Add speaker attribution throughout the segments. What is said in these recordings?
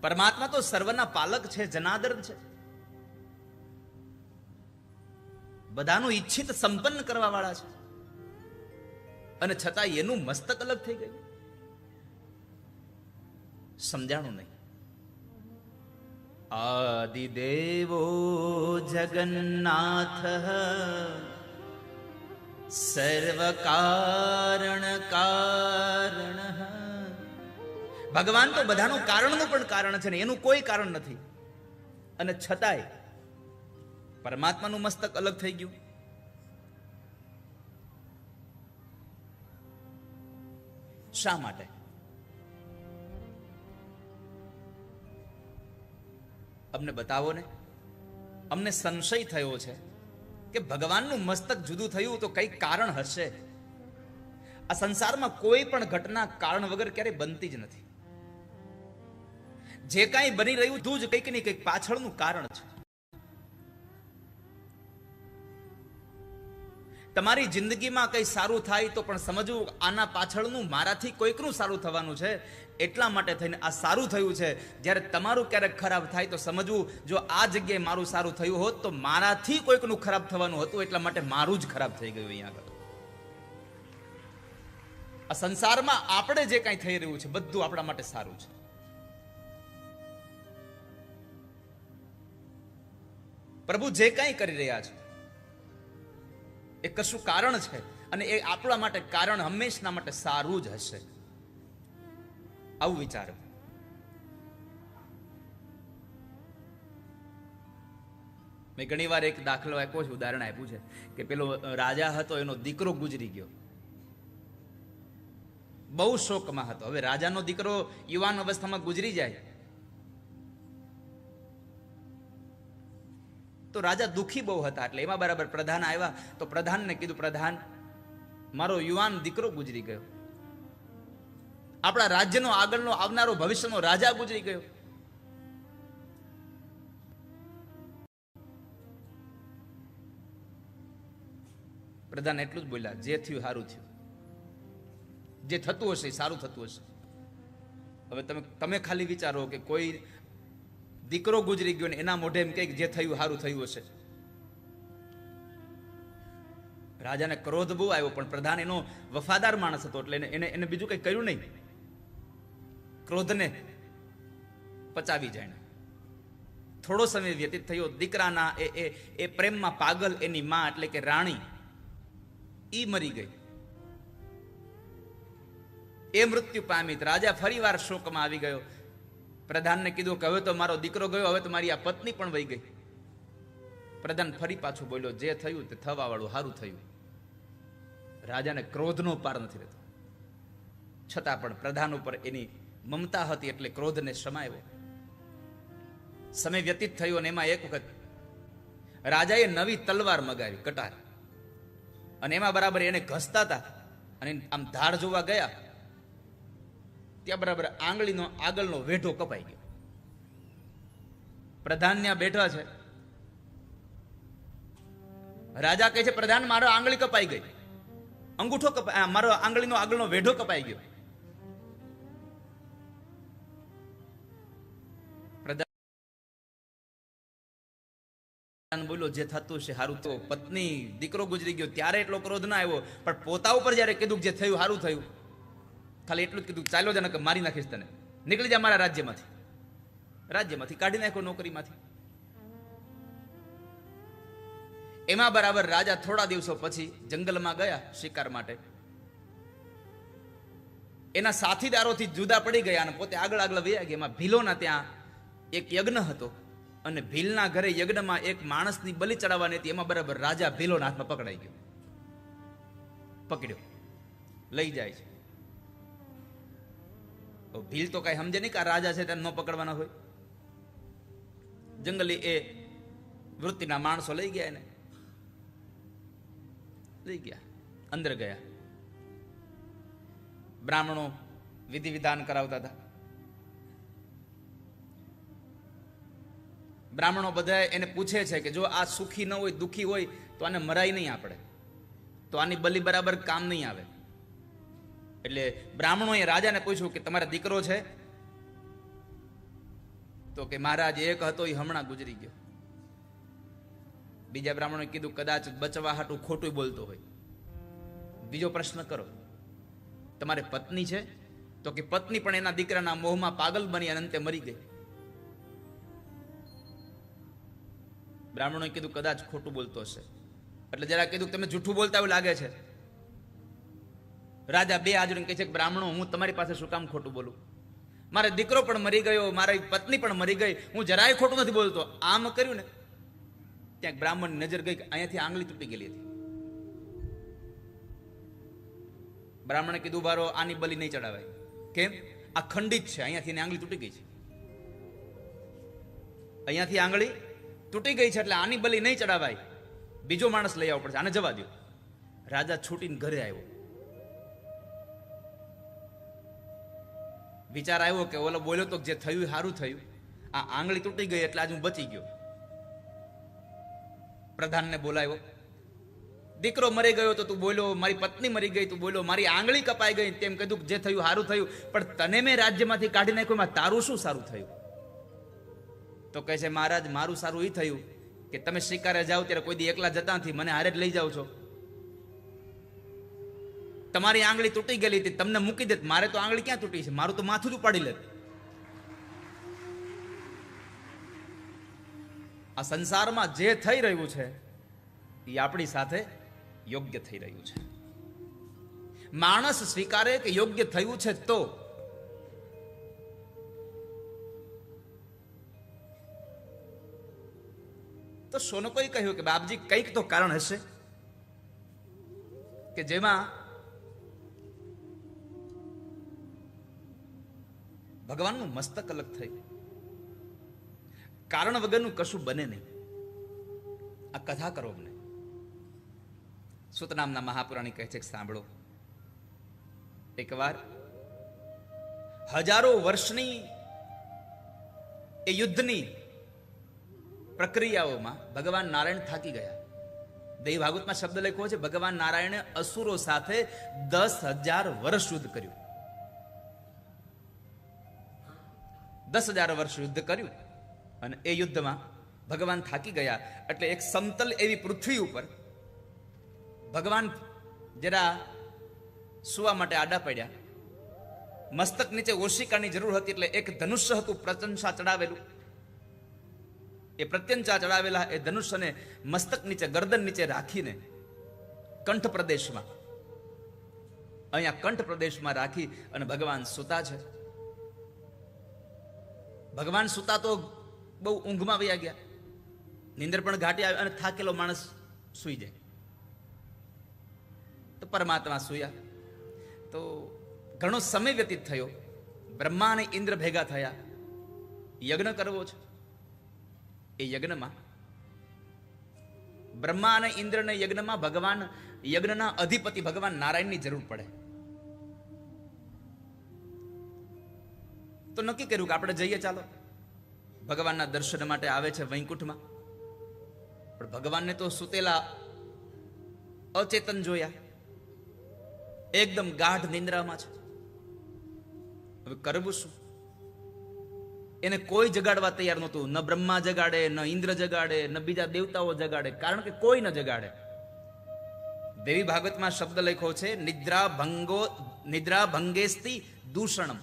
Speaker 1: પરમાત્મા તો સર્વના પાલક છે જનાદર છે. બધાનું ઈચ્છિત સંપન્ન કરવા વાળા છે. અને છતાં એનું મસ્તક અલગ થઈ ગયું. સમજાણું નહીં. આદિદેવો જગન્નાથ સર્વ કારણ કારણ ભગવાન તો બધાનું કારણનું પણ કારણ છે ને, એનું કોઈ કારણ નથી. અને છતાંય પરમાત્માનું મસ્તક અલગ થઈ ગયું. શા માટે? અમને બતાવો ને. અમને સંશય થયો છે કે ભગવાનનું મસ્તક જુદું થયું તો કંઈક કારણ હશે. આ સંસારમાં કોઈ પણ ઘટના કારણ વગર ક્યારેય બનતી જ નથી. જે કાંઈ બની રહ્યું તું જ કંઈક ને કંઈક પાછળનું કારણ છે. તમારી જિંદગીમાં કંઈ સારું થાય તો પણ સમજવું, આના પાછળનું મારાથી કોઈકનું સારું થવાનું છે. એટલા માટે થઈને આ સારું થયું છે. જ્યારે તમારું ક્યારેક ખરાબ થાય તો સમજવું, જો આ જગ્યાએ મારું સારું થયું હોત તો મારાથી કોઈકનું ખરાબ થવાનું હતું, એટલા માટે મારું જ ખરાબ થઈ ગયું અહીંયા આગળ. આ સંસારમાં આપણે જે કાંઈ થઈ રહ્યું છે, બધું આપણા માટે સારું છે. પ્રભુ જે કાંઈ કરી રહ્યા છે, એ કશું કારણ છે અને એ આપણા માટે કારણ હંમેશના માટે સારું જ હશે. આવું વિચારો. મેં ઘણી વાર એક દાખલો આપ્યો છે, ઉદાહરણ આપ્યું છે, કે પેલો રાજા હતો, એનો દીકરો ગુજરી ગયો. બહુ શોકમાં હતો. હવે રાજાનો દીકરો યુવાન અવસ્થામાં ગુજરી જાય. તો રાજા દુઃખી બહુ હતા એટલે એમાં બરાબર પ્રધાન આવ્યા તો પ્રધાનને કીધું, પ્રધાન, મારો યુવાન દીકરો ગુજરી ગયો. આપણા રાજ્યનો આગળનો આવનારો ભવિષ્યનો રાજા ગુજરી ગયો. પ્રધાન એટલું જ બોલ્યા, જે થયું સારું થયું. જે થતું હશે સારું થતું હશે. હવે તમે તમે ખાલી વિચારો કે કોઈ દીકરો ગુજરી ગયો ને એના મોઢે એમ કંઈક જે થયું સારું થયું હશે. રાજાને ક્રોધ બહુ આવ્યો, પણ પ્રધાન એનો વફાદાર માણસ હતો, એટલે એને એને બીજું કંઈ કર્યું નહીં. ક્રોધને પચાવી જાય થોડો સમય વ્યતીત થયો, દીકરાના એ એ એ પ્રેમમાં પાગલ એની માં, એટલે કે રાણી, ઈ મરી ગઈ. એ મૃત્યુ પામી રાજા ફરીવાર શોકમાં આવી ગયો. પ્રધાનને કીધું કે હવે તો મારો દીકરો ગયો, હવે તો મારી આ પત્ની પણ વહી ગઈ. પ્રધાન ફરી પાછું બોલ્યો, જે થયું તે થવા વાળું સારું થયું. રાજાને ક્રોધનો પાર નથી રહેતો. છતાં પણ પ્રધાન ઉપર એની મમતા હતી એટલે ક્રોધને સમાયો. સમય વ્યતીત થયો અને એમાં એક વખત રાજાએ નવી તલવાર મગાવી, કટાર. અને એમાં બરાબર એને ઘસતા હતા. અને આમ ધાર જોવા ગયા ત્યાં બરાબર આંગળીનો આગળનો વેઢો કપાઈ ગયો. પ્રધાન ત્યાં બેઠા છે. રાજા કહે છે, પ્રધાન, મારો આંગળી કપાઈ ગઈ. અંગૂઠો કપાય મારો આંગળીનો આગળનો વેઢો કપાઈ ગયો. બોલ્યો, જે થતું છે સારું તો, પત્ની દીકરો ગુજરી ગયો, ત્યારે એટલો ક્રોધ ના આવ્યો, પણ પોતા ઉપર જ્યારે કીધું જે થયું સારું થયું. ખાલી એટલું જ કીધું ચાલ્યો જને કે મારી નાખીશ તને. નીકળી જા મારા રાજ્યમાંથી. રાજ્યમાંથી, કાઢી નાખો નોકરીમાંથી. એમાં બરાબર રાજા થોડા દિવસો પછી જંગલમાં ગયા શિકાર માટે. એના સાથીદારોથી જુદા પડી ગયા અને પોતે આગળ આગળ વયા ગયા. એમાં ભીલોના ત્યાં એક યજ્ઞ હતો અને ભીલના ઘરે યજ્ઞમાં એક માણસની બલિ ચડાવવાની હતી. એમાં બરાબર રાજા ભીલોના હાથમાં પકડાઈ ગયો. પકડ્યો. લઈ જાય છે. ભીલ તો કઈ સમજે નહીં કે આ રાજા છે તેને ન પકડવાના હોય. જંગલી એ વૃત્તિના માણસો લઈ ગયા એને. લઈ ગયા, અંદર ગયા. બ્રાહ્મણો વિધિ વિધાન કરાવતા હતા. બ્રાહ્મણો બધા એને પૂછે છે કે જો આ સુખી ન હોય, દુખી હોય, તો આને મરાય નહીં આપણે. તો આની બલી બરાબર કામ નહીં આવે. એટલે બ્રાહ્મણોએ રાજાને પૂછ્યું કે તમારા દીકરો છે? તો કે મહારાજ, એક હતો એ હમણાં ગુજરી ગયો. બીજા બ્રાહ્મણોએ કીધું, કદાચ બચવા હાટું ખોટું બોલતો હોય. બીજો પ્રશ્ન કરો. તમારે પત્ની છે? તો કે, પત્ની પણ એના દીકરાના મોહમાં પાગલ બની અને અંતે મરી ગઈ. બ્રાહ્મણોએ કીધું, કદાચ ખોટું બોલતો હશે. એટલે જરા કીધું તમે જૂઠું બોલતા એવું લાગે છે? રાજા બે આજુ કહે છે કે બ્રાહ્મણો, હું તમારી પાસે શું કામ ખોટું બોલું? મારો દીકરો પણ મરી ગયો, મારી પત્ની પણ મરી ગઈ, હું જરાય ખોટું નથી બોલતો. આમ કર્યું ને, ત્યાં બ્રાહ્મણ નજર ગઈ અહીંયાથી આંગળી તૂટી ગયેલી હતી. બ્રાહ્મણે કીધું બારો આની બલી નહીં ચડાવાય. કેમ? આ ખંડિત છે, અહીંયાથી એની આંગળી તૂટી ગઈ છે. અહીંયાથી આંગળી તૂટી ગઈ છે એટલે આની બલી નહીં ચડાવાય. બીજો માણસ લઈ આવવો પડશે, આને જવા દો રાજા છૂટીને ઘરે આવ્યો. વિચાર આવ્યો કે ઓલો બોલ્યો તો જે થયું સારું થયું. આ આંગળી તૂટી ગઈ એટલે આજ હું બચી ગયો. પ્રધાનને બોલાવ્યો, દીકરો મરી ગયો તો તું બોલ્યો, મારી પત્ની મરી ગઈ, તું બોલ્યો, મારી આંગળી કપાઈ ગઈ. તેમ કીધું જે થયું સારું થયું, પણ તને મેં રાજ્યમાંથી કાઢી નાખ્યું તારું શું સારું થયું? તો કહે છે, મહારાજ, મારું સારું એ થયું કે તમે શિકારે જાઓ ત્યારે કોઈ દી એકલા જતા નથી, મને હારે જ લઈ જાઓ છો. તમારી આંગળી તૂટી ગયેલી હતી, તમને મૂકી દેત. મારે તો આંગળી ક્યાં તૂટી છે? મારું તો માથું જ ઉપાડી લેત. આ સંસારમાં જે થઈ રહ્યું છે એ આપણી સાથે યોગ્ય થઈ રહ્યું છે. માણસ સ્વીકારે કે યોગ્ય થયું છે તો? તો સોનકોએ કહ્યું કે બાપજી, કંઈક તો કારણ હશે કે જેમાં ભગવાનનું મસ્તક અલગ થઈ કારણ વગરનું કશું બને નહીં. આ કથા કરો અમને. સુતનામના મહાપુરાણી કહે છે કે સાંભળો. એકવાર હજારો વર્ષની એ યુદ્ધની પ્રક્રિયાઓમાં ભગવાન નારાયણ થાકી ગયા. દેવી ભાગવતમાં શબ્દ લખ્યો છે, ભગવાન નારાયણે અસુરો સાથે દસ હજાર વર્ષ યુદ્ધ કર્યું. દસ હજાર વર્ષ યુદ્ધ કર્યું અને એ યુદ્ધમાં ભગવાન થાકી ગયા. એટલે એક સમતલ એવી પૃથ્વી ઉપર ભગવાન જરા સુવા માટે આડા પડ્યા. મસ્તક નીચે ઓશિકાની જરૂર હતી એટલે એક ધનુષ્ય હતું પ્રચંસા ચડાવેલું. એ પ્રત્યંચા ચડાવેલા એ ધનુષ્યને મસ્તક નીચે ગરદન નીચે રાખીને કંઠ પ્રદેશમાં, અહીંયા કંઠ પ્રદેશમાં રાખી અને ભગવાન સુતા છે. ભગવાન સુતા તો બહુ ઊંઘમાં વયા ગયા. નિંદર પણ ઘાટી આવી અને થાકેલો માણસ સૂઈ જાય. તો પરમાત્મા સૂયા. તો ઘણો સમય વ્યતીત થયો. બ્રહ્મા અને ઇન્દ્ર ભેગા થયા. યજ્ઞ કરવો છે. એ યજ્ઞમાં બ્રહ્મા અને ઇન્દ્રને યજ્ઞમાં ભગવાન, યજ્ઞના અધિપતિ ભગવાન નારાયણની જરૂર પડે. તો નક્કી કર્યું કે આપણે જઈએ ચાલો. ભગવાનના દર્શન માટે આવે છે વૈકુંઠમાં. પણ ભગવાનને તો સુતેલા અચેતન જોયા. એકદમ ગાઢ નિંદ્રામાં છે. હવે કરવું શું? એને કોઈ જગાડવા તૈયાર નહોતું. ન બ્રહ્મા જગાડે, ન ઇન્દ્ર જગાડે, ન બીજા દેવતાઓ જગાડે. કારણ કે કોઈ ન જગાડે. દેવી ભાગવતમાં શબ્દ લખ્યો છે, નિદ્રા ભંગો નિદ્રા ભંગેસ્તી દૂષણમ.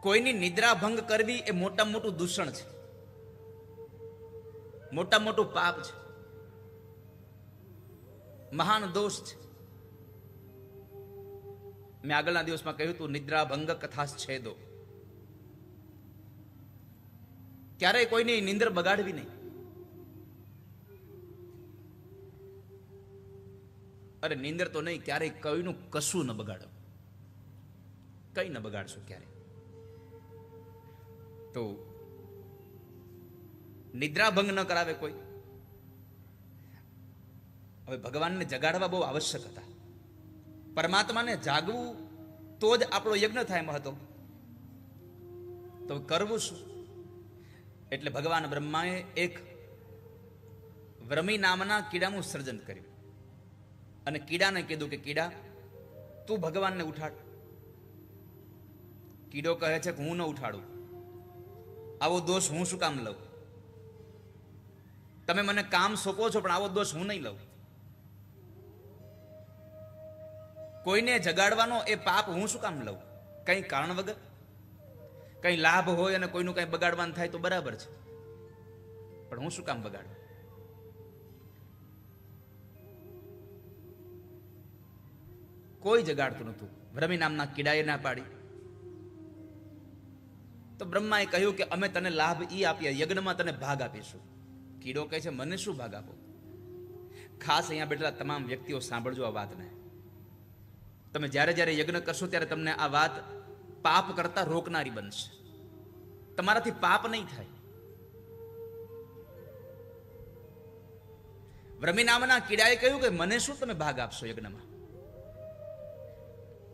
Speaker 1: કોઈની નિદ્રા ભંગ કરવી એ મોટા મોટું દૂષણ છે. મોટા મોટું પાપ છે. મહાન દોષ છે. મેં આગળના દિવસમાં કહ્યું હતું, નિદ્રા ભંગ કથા છેદો. ક્યારેય કોઈની નિંદ્ર બગાડવી નહીં. અરે નિંદર તો નહીં, ક્યારેય કઈનું કશું ન બગાડો. કઈ ન બગાડશો ક્યારે તો નિદ્રા ભંગ ન કરાવે કોઈ. હવે ભગવાનને જગાડવા બહુ આવશ્યક હતા. પરમાત્માને જાગવું તો જ આપણો યજ્ઞ થાય એમ હતો તો કરવું શું? એટલે ભગવાન બ્રહ્માએ એક વ્રમી નામના કીડાનું સર્જન કર્યું. અને કીડાને કીધું કે, કીડા, તું ભગવાનને ઉઠાડ. કીડો કહે છે કે, હું ન ઉઠાડું. આવો દોષ હું શું કામ લઉં? તમે મને કામ સોંપો છો, પણ આવો દોષ હું નહીં લઉં. કોઈને જગાડવાનો એ પાપ હું શું કામ લઉં? કઈ કારણ વગર? કઈ લાભ હોય અને કોઈનું કઈ બગાડવાનું થાય તો બરાબર છે. પણ હું શું કામ બગાડું? કોઈ જગાડતું નહોતું. ભ્રમી નામના કીડાએ ના પાડી. તો બ્રહ્માએ કહ્યું કે અમે તને લાભ ઈ આપીએ, યજ્ઞમાં તને ભાગ આપીશું. કીડો કહે છે, મને શું ભાગ આપો? ખાસ અહીંયા બેઠેલા તમામ વ્યક્તિઓ સાંભળજો આ વાતને. તમે જ્યારે જ્યારે યજ્ઞ કરશો ત્યારે તમને આ વાત પાપ કરતા રોકનારી બનશે. તમારાથી પાપ નહીં થાય. બ્રહ્મી નામના કીડાએ કહ્યું કે મને શું તમે ભાગ આપશો યજ્ઞમાં?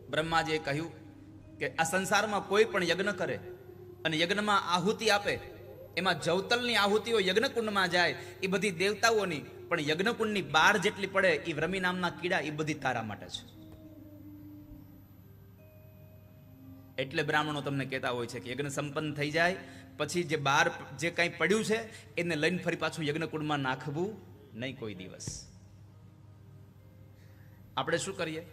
Speaker 1: બ્રહ્માજીએ કહ્યું કે, આ સંસારમાં કોઈ પણ યજ્ઞ કરે અને યજ્ઞમાં આહુતિ આપે. એમાં જવતલની આહુતિઓ યજ્ઞકુંડમાં જાય, એ બધી દેવતાઓની, પણ યજ્ઞકુંડની બાર જેટલી પડે, એ વ્રમી નામના કીડા એ બધી તારા માટે છે. એટલે બ્રાહ્મણો તમને કહેતા હોય છે કે યજ્ઞ સંપન્ન થઈ જાય, પછી જે બાર, જે કંઈ પડ્યું છે, એને લઈને ફરી પાછું યજ્ઞકુંડમાં નાખવું નહીં કોઈ દિવસ. આપણે શું કરીએ?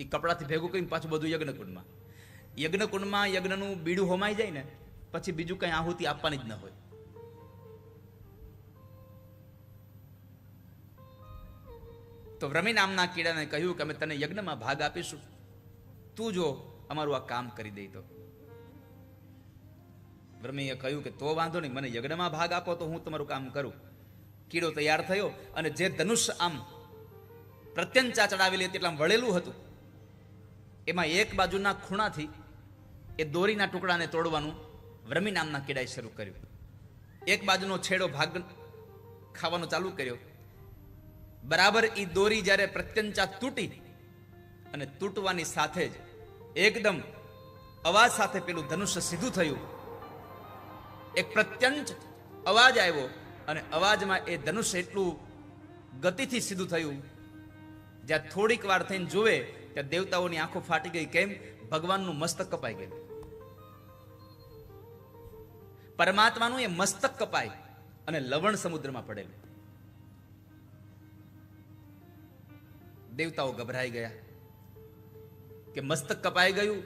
Speaker 1: એ કપડાથી ભેગું કરીને પાછું બધું યજ્ઞકુંડમાં. યજ્ઞકુંડમાં યજ્ઞનું બીડું હોમાઈ જાય ને, પછી બીજું કંઈ આહુતિ આપવાની જ ન હોય. તો વ્રમી નામના કીડાને કહ્યું કે અમે તને યજ્ઞમાં ભાગ આપીશું. તું જો અમારું આ કામ કરી દઈ તો. વ્રમીએ કહ્યું કે તો વાંધો નહીં, મને યજ્ઞમાં ભાગ આપો તો હું તમારું કામ કરું. કીડો તૈયાર થયો અને જે ધનુષ આમ પ્રત્યંચા ચડાવેલી હતી એટલે આમ વળેલું હતું. એમાં એક બાજુના ખૂણાથી એ દોરીના ટુકડાને તોડવાનું વ્રમી નામના કીડાએ શરૂ કર્યું. એક બાજુનો છેડો ભાગ ખાવાનો ચાલુ કર્યો. બરાબર એ દોરી જ્યારે પ્રત્યંચા તૂટી અને તૂટવાની સાથે જ એકદમ અવાજ સાથે પેલું ધનુષ્ય સીધું થયું. એક પ્રત્યંચ અવાજ આવ્યો અને અવાજમાં એ ધનુષ્ય એટલું ગતિથી સીધું થયું. જ્યાં થોડીક વાર થઈને જુએ ત્યાં દેવતાઓની આંખો ફાટી ગઈ. કેમ? ભગવાનનું મસ્તક કપાઈ ગયું. પરમાત્માનું એ મસ્તક કપાય અને લવણ સમુદ્રમાં પડેલું દેવતાઓ ગભરાઈ ગયા કે મસ્તક કપાઈ ગયું?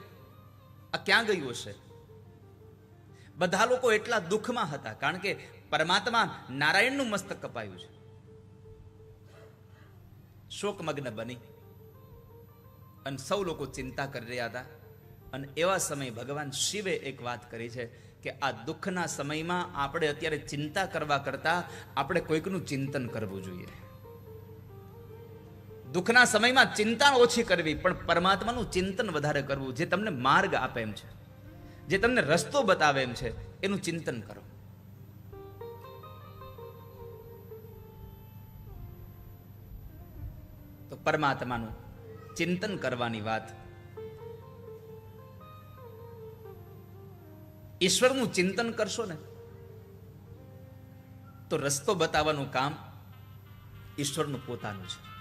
Speaker 1: આ ક્યાં ગયું હશે? બધા લોકો એટલા દુઃખમાં હતા કારણ કે પરમાત્મા નારાયણનું મસ્તક કપાયું છે. શોકમગ્ન બની અને સૌ લોકો ચિંતા કરી રહ્યા હતા અને એવા સમયે ભગવાન શિવે એક વાત કરી છે કે આ દુઃખના સમયમાં આપણે અત્યારે ચિંતા કરવા કરતા આપણે કોઈકનું ચિંતન કરવું જોઈએ. દુઃખના સમયમાં ચિંતા ઓછી કરવી, પણ પરમાત્માનું ચિંતન વધારે કરવું, જે તમને માર્ગ આપે એમ છે, જે તમને રસ્તો બતાવે એમ છે, એનું ચિંતન કરો. તો પરમાત્માનું ચિંતન કરવાની વાત ઈશ્વરનું ચિંતન કરશો ને, તો રસ્તો બતાવવાનું કામ ઈશ્વરનું પોતાનું છે.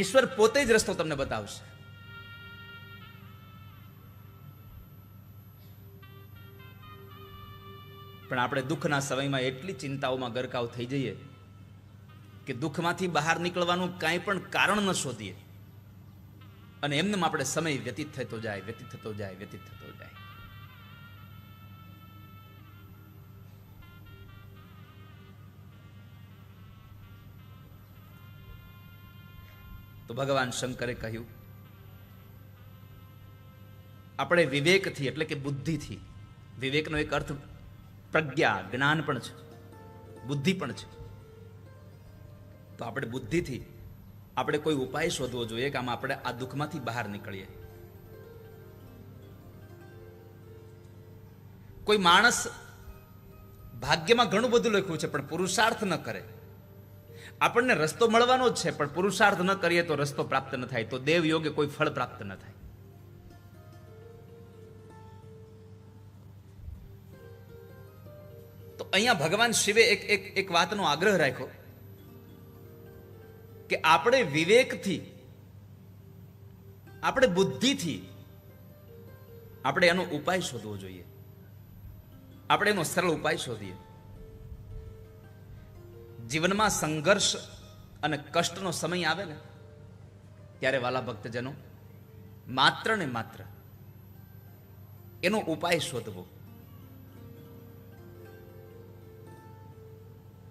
Speaker 1: ઈશ્વર પોતે જ રસ્તો તમને બતાવશે. પણ આપણે દુઃખના સમયમાં એટલી ચિંતાઓમાં ગરકાવ થઈ જઈએ કે દુઃખમાંથી બહાર નીકળવાનું કાંઈ પણ કારણ ન શોધીએ. અને એમને આપણે સમય વ્યતીત થતો જાય, વ્યતીત થતો જાય, વ્યતીત થતો જાય. ભગવાન શંકરે કહ્યું, આપણે વિવેકથી એટલે કે બુદ્ધિથી, વિવેકનો એક અર્થ પ્રજ્ઞા, જ્ઞાન પણ છે, બુદ્ધિ પણ છે. તો આપણે બુદ્ધિથી આપણે કોઈ ઉપાય શોધવો જોઈએ કે આમ આપણે આ દુઃખમાંથી બહાર નીકળીએ? કોઈ માણસ ભાગ્યમાં ઘણું બધું લખ્યું છે, પણ પુરુષાર્થ ન કરે. આપણને રસ્તો મળવાનો જ છે, પણ પુરુષાર્થ ન કરીએ તો રસ્તો પ્રાપ્ત ન થાય, તો દેવ યોગે કોઈ ફળ પ્રાપ્ત ન થાય. તો અહીંયા ભગવાન શિવે એક એક એક વાતનો આગ્રહ રાખ્યો કે આપણે વિવેકથી, આપણે બુદ્ધિથી, આપણે એનો ઉપાય શોધવો જોઈએ. આપણે એનો સરળ ઉપાય શોધીએ. જીવનમાં સંઘર્ષ અને કષ્ટનો સમય આવે ને, ત્યારે વાલા ભક્તજનો માત્ર ને માત્ર એનો ઉપાય શોધવો.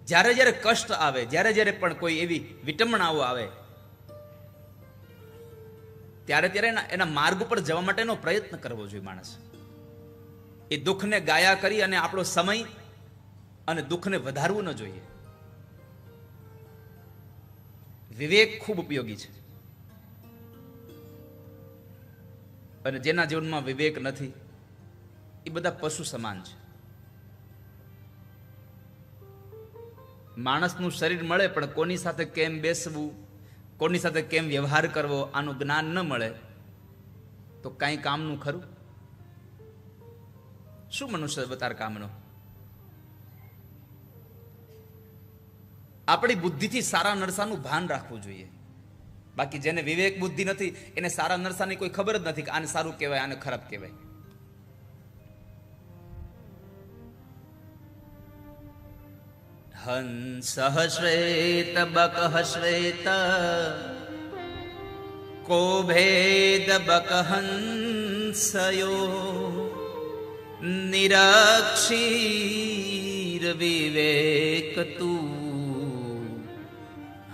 Speaker 1: જ્યારે જ્યારે કષ્ટ આવે, જ્યારે જ્યારે પણ કોઈ એવી વિટંબણાઓ આવે, ત્યારે ત્યારે એના એના માર્ગ ઉપર જવા માટેનો પ્રયત્ન કરવો જોઈએ માણસ. એ દુઃખને ગાયા કરી અને આપણો સમય અને દુઃખને વધારવું ન જોઈએ. વિવેક ખૂબ ઉપયોગી છે. અને જેના જીવનમાં વિવેક નથી, એ બધા પશુ સમાન છે. માણસનું શરીર મળે, પણ કોની સાથે કેમ બેસવું, કોની સાથે કેમ વ્યવહાર કરવો, આનું જ્ઞાન ન મળે, તો કાંઈ કામનું ખરું? શું મનુષ્ય અવતાર કામનો? આપણી બુદ્ધિથી સારા નરસાનું ભાન રાખવું જોઈએ. બાકી જેને વિવેક બુદ્ધિ નથી, એને સારા નરસાની કોઈ ખબર જ નથી કે આને સારું કહેવાય, આને ખરાબ કહેવાય. હંસ શ્વેત બક શ્વેત કો ભેદ બક હંસયો, નિરક્ષીર વિવેક તું.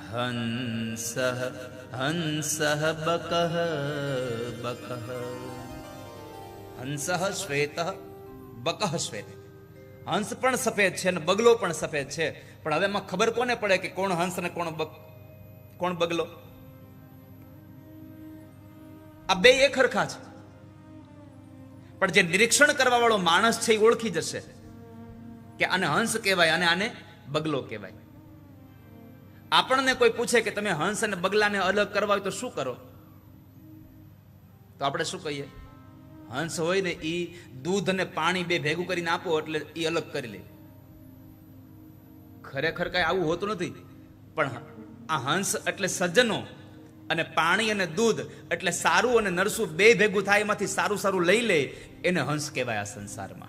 Speaker 1: હંસ હંસ બક બક હંસ શ્વેત બક શ્વેત હંસ પણ સફેદ છે અને બગલો પણ સફેદ છે પણ હવે એમાં ખબર કોને પડે કે કોણ હંસ અને કોણ બક કોણ બગલો આ બે એક હરખા છે પણ જે નિરીક્ષણ કરવા વાળો માણસ છે એ ઓળખી જશે કે આને હંસ કહેવાય અને આને બગલો કહેવાય આપણને કોઈ પૂછે કે તમે હંસ અને બગલાને અલગ કરવા હોય તો શું કરો? તો આપણે શું કહીએ? હંસ હોય ને એ દૂધ અને પાણી બે ભેગું કરીને આપો એટલે એ અલગ કરી લે. ખરેખર કઈ આવું હોતું નથી. પણ આ હંસ એટલે સજ્જનો અને પાણી અને દૂધ એટલે સારું અને નરસું બે ભેગું થાય એમાંથી સારું સારું લઈ લે, એને હંસ કહેવાય આ સંસારમાં.